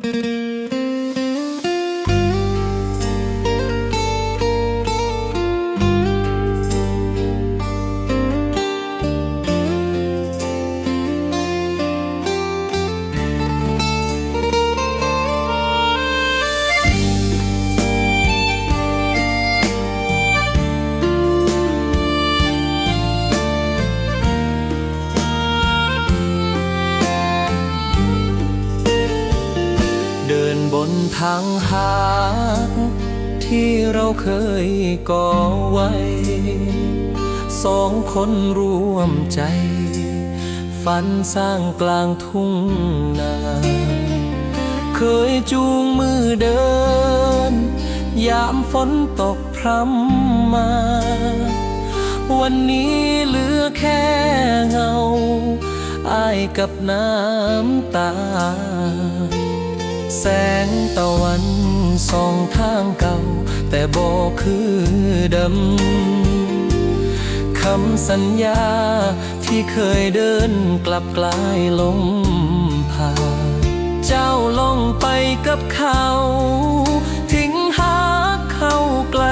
เดิ นบนทางหากที่เราเคยก่อไว้ สองคนร่วมใจ ฝันสร้างกลางทุ่งนา เคยจูงมือเดิน ยามฝนตกพรำมา วันนี้เหลือแค่เงาอายกับน้ำตา แสงตะวันส่องทางเก่า แต่บอกคือเดิมคำสัญญาที่เคยเดินกลับกลายลมผ่าเจ้าลองไปกับเขา ทิ้งหาเข้าไกล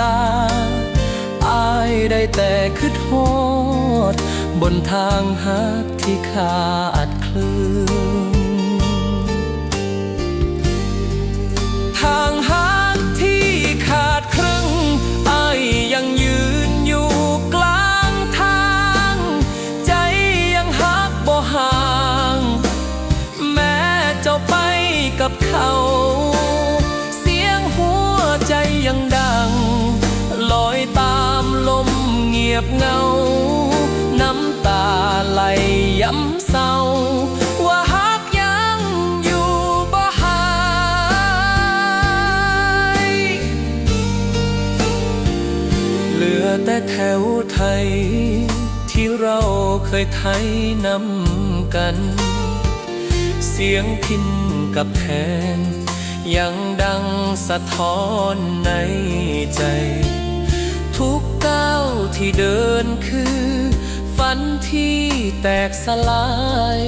ตา อายได้แต่คิดฮอดบนทางหักที่ขาดคลื่น เงา น้ำตาไหลย้ำเศร้า ว่าหักยังอยู่บ่หายเหลือแต่แถวไทย ที่เราเคยไทยนำกัน เสียงพินกับแคนยังดังสะท้อนในใจ ทุกก้าวที่เดินคือ ฝันที่แตกสลาย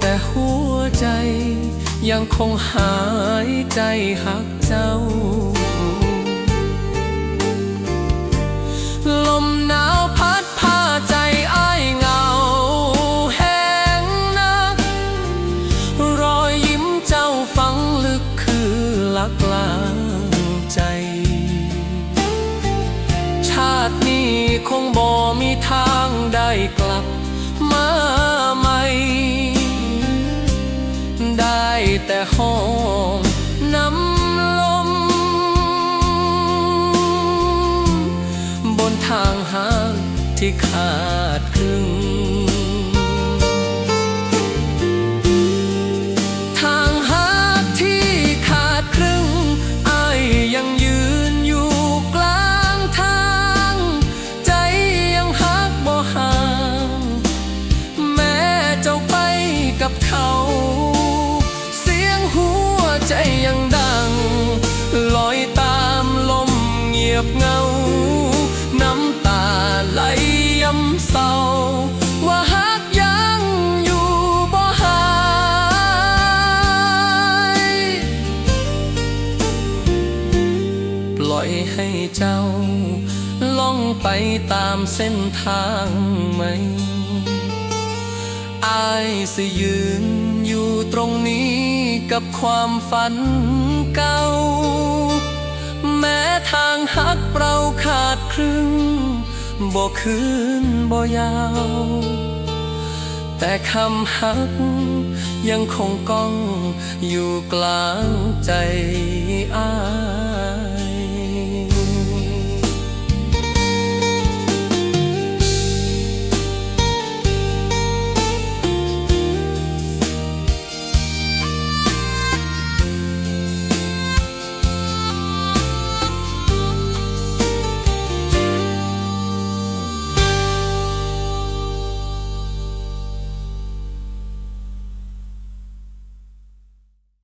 แต่หัวใจยังคงหายใจหักเจ้า คงบ่มีทางได้กลับมาใหม่ ได้แต่ห้องน้ำลม บนทางหางที่ขาดครึ่ง เขา เสียงหัวใจยังดัง ลอยตามลมเงียบเงา น้ำตาไหลย้ำเศร้า ว่าหักยังอยู่บ่หาย ปล่อยให้เจ้า ล่องไปตามเส้นทางไหม อายสิยืนอยู่ตรงนี้กับความฝันเก่า แม้ทางหักเราขาดครึ่งบ่คืนบ่ยาว แต่คำหักยังคงก้องอยู่กลางใจอาย